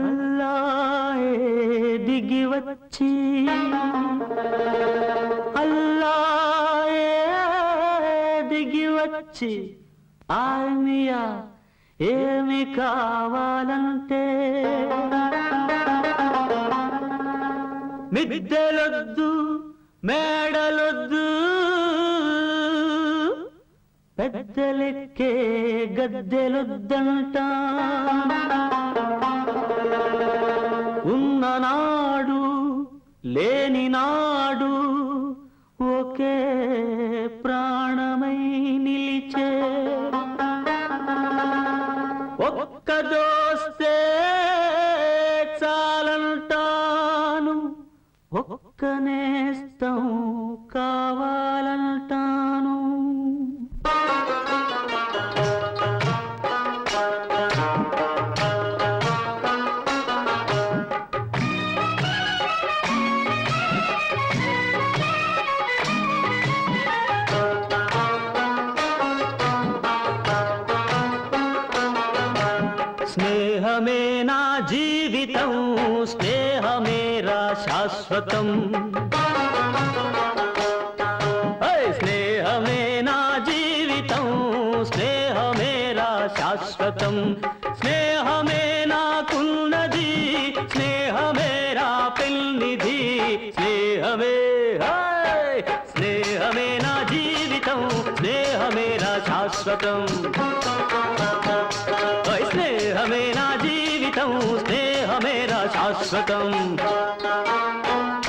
పల్లాయే దిగి వచ్చి అల్లాయే దిగి వచ్చి ఆర్మియా ఏమి కావాలంటే మిద్దెలొద్దు మేడలొద్దు. పెద్దలెక్కే గద్దెలొద్దంట. ఉన్ననాడు లేని నాడు ఒకే ప్రాణమై నిలిచే. ఒక్క దోస్తే చాలంటా. ఒక్క నేస్తం కావాలంటాను. స్నేహమే నా జీవితం శాశ్వతం ఓయ్ స్నేహమే నా జీవితం స్నేహమేరా శాశ్వతం స్నేహమే నాకున్నది స్నేహమేరా పెళ్ళిది స్నేహమే ఓయ్ స్నేహమే నా జీవితం స్నేహమేరా శాశ్వతం ఓయ్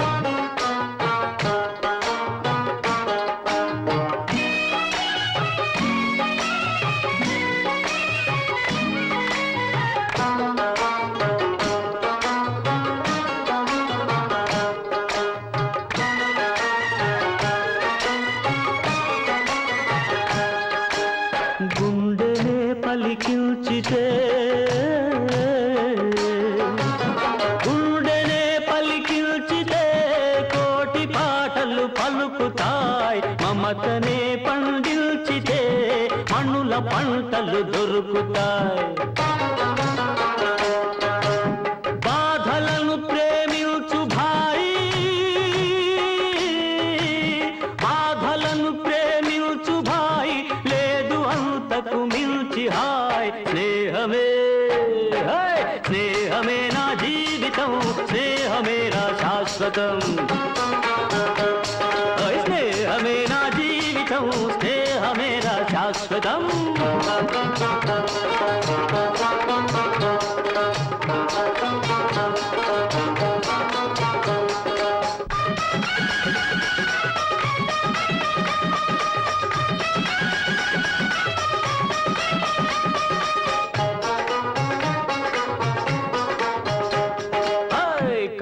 కోటి పాటలు పలుకుతాయి. మమతనే పండించితే మనుల పంటలు దొరుకుతాయి. హాయ్ స్నేహమే నా జీవితం స్నేహమే నా శాశ్వతం హాయ్ స్నేహమే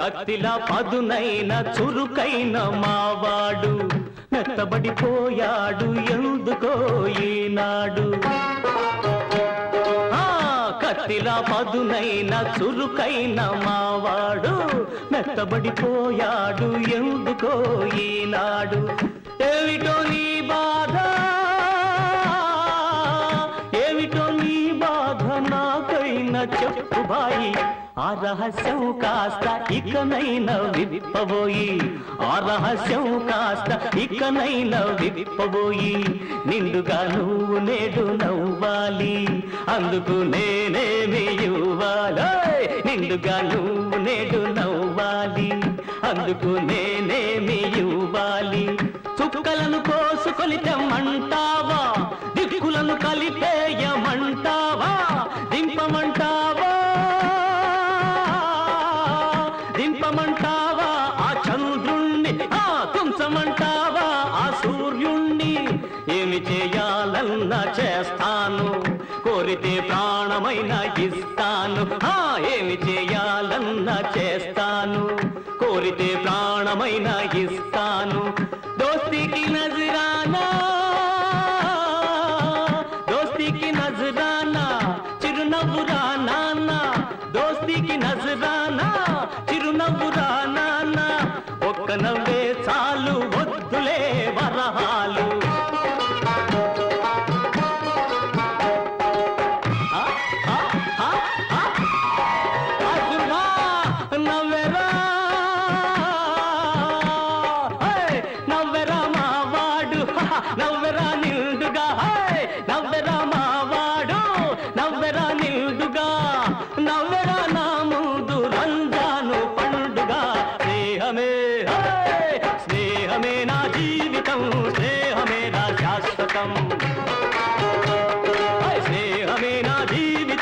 కత్తిలా పదునైన చురుకైన మావాడు మెత్తబడిపోయాడు ఎందుకో ఈనాడు. కత్తిలా పదునైన చురుకైన మావాడు మెత్తబడిపోయాడు ఎందుకో ఈనాడు. ఏమిటో నీ బాధ? ఏమిటో నీ బాధ? నాకైనా చెప్పు బాయి. ఆ రహస్యం కాస్త ఇకనైనా విప్పబోయి ఆ రహస్యం కాస్త ఇకనైనా విప్పబోయి నిండుగా నువ్వు నేడు నవ్వాలి అందుకు నేనేమి ఇవ్వాలి? నిండుగా నువ్వు నేడు నవ్వాలి అందుకు నేనేమి ఇవ్వాలి? చుక్కలను కోసుకొని తెమ్మంటావా? దిక్కులను కలిపేయమంటావా? దింపమంటావా? దింపమంటావా ఆ చంద్రుణ్ణి ఆ తుంచమంటావా ఆ సూర్యుణ్ణి ఏమి చేయాలన్నా చేస్తాను? కోరితే ప్రాణమైన ఇస్తాను. ఆ ఏమి చేయాలన్నా చేస్తాను? కోరితే ప్రాణమైన ఇస్తాను. దోస్తికి నజరానా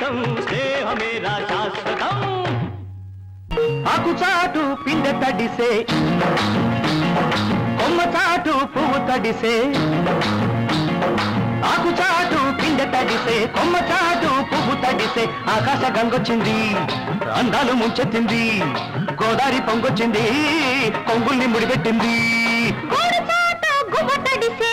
శాశ్వతం స్నేహమేరా శాశ్వతం. ఆకుచాటు పిండ తడిసే కొమ్మ చాటు పువ్వు తడిసే ఆకుచాటు పిండ తడిసే కొమ్మ చాటు పువ్వు తడిసే ఆకాశ గంగొచ్చింది అందాలు ముంచెత్తింది గోదావరి పొంగొచ్చింది కొంగుల్ని ముడిపెట్టింది. తడిసే